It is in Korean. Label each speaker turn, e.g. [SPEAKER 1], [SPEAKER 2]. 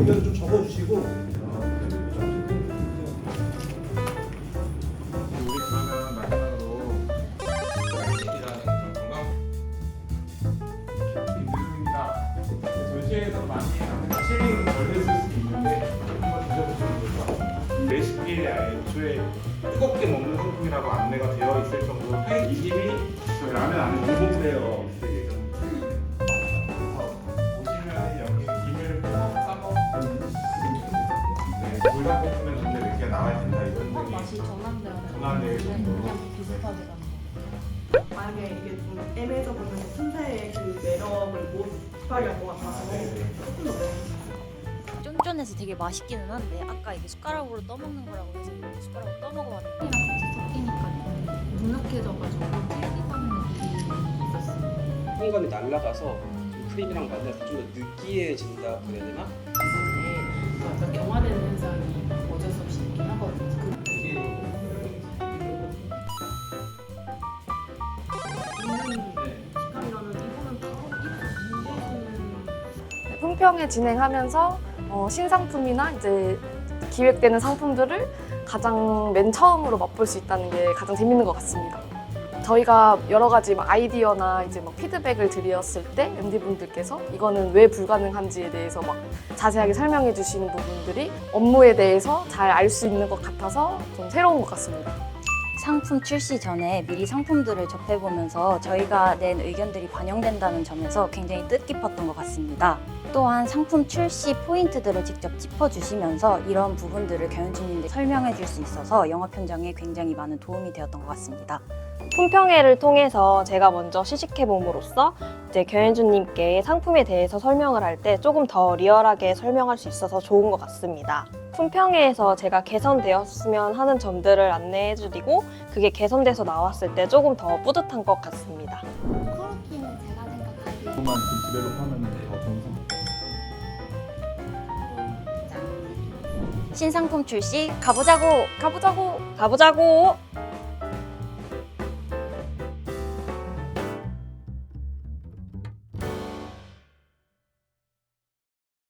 [SPEAKER 1] 의견 좀 적어주시고
[SPEAKER 2] 우리 그러면 마지막으로 말씀이라는 그런 건강 힘듭니다. 도시에서 많이 실링은 덜 됐을 수도 있는데 한번 드셔보시면 좋을 것 같아요. 레시피에 애초에 뜨겁게 먹는 상품이라고 안내가 되어 있을 정도로 이 집이 저희 라면 안에 공복되어 네, 물닭볶음면 근데 몇 개가 나와야 된다 이런 등이
[SPEAKER 3] 맛이
[SPEAKER 2] 정도로.
[SPEAKER 3] 그냥 비슷하게 가는
[SPEAKER 4] 만약에 이게 좀 애매해져 보면 순세의 그 매력을 못 발휘할 것 같아서 조금 더 매운
[SPEAKER 5] 쫀쫀해서 되게 맛있기는 한데 아까 이게 숟가락으로 떠먹는 거라고 해서 이렇게 숟가락으로 떠먹어봤는데
[SPEAKER 3] 랑 같이 섞이니까 좀 눅눅해져가지고 찔기하는 느낌이 있었어요.
[SPEAKER 6] 풍감이 날아가서 좀 크림이랑 만나서 좀 더 느끼해진다 그래야 되나?
[SPEAKER 4] 입
[SPEAKER 7] 품평회 진행하면서 어, 신상품이나 이제 기획되는 상품들을 가장 맨 처음으로 맛볼 수 있다는 게 가장 재밌는 것 같습니다. 저희가 여러 가지 막 아이디어나 이제 막 피드백을 드렸을 때 MD 분들께서 이거는 왜 불가능한지에 대해서 막 자세하게 설명해 주시는 부분들이 업무에 대해서 잘 알 수 있는 것 같아서 좀 새로운 것 같습니다.
[SPEAKER 5] 상품 출시 전에 미리 상품들을 접해보면서 저희가 낸 의견들이 반영된다는 점에서 굉장히 뜻깊었던 것 같습니다. 또한 상품 출시 포인트들을 직접 짚어주시면서 이런 부분들을 경영진님들 설명해 줄 수 있어서 영업 현장에 굉장히 많은 도움이 되었던 것 같습니다.
[SPEAKER 8] 품평회를 통해서 제가 먼저 시식해 봄으로써 이제 경현주님께 상품에 대해서 설명을 할 때 조금 더 리얼하게 설명할 수 있어서 좋은 것 같습니다. 품평회에서 제가 개선되었으면 하는 점들을 안내해드리고 그게 개선돼서 나왔을 때 조금 더 뿌듯한 것 같습니다.
[SPEAKER 9] 코르키는 제가 생각하기에
[SPEAKER 2] 조금만 디벨롭하면 더 좋은 상품.
[SPEAKER 5] 신상품 출시 가보자고!
[SPEAKER 7] 가보자고!
[SPEAKER 8] 가보자고!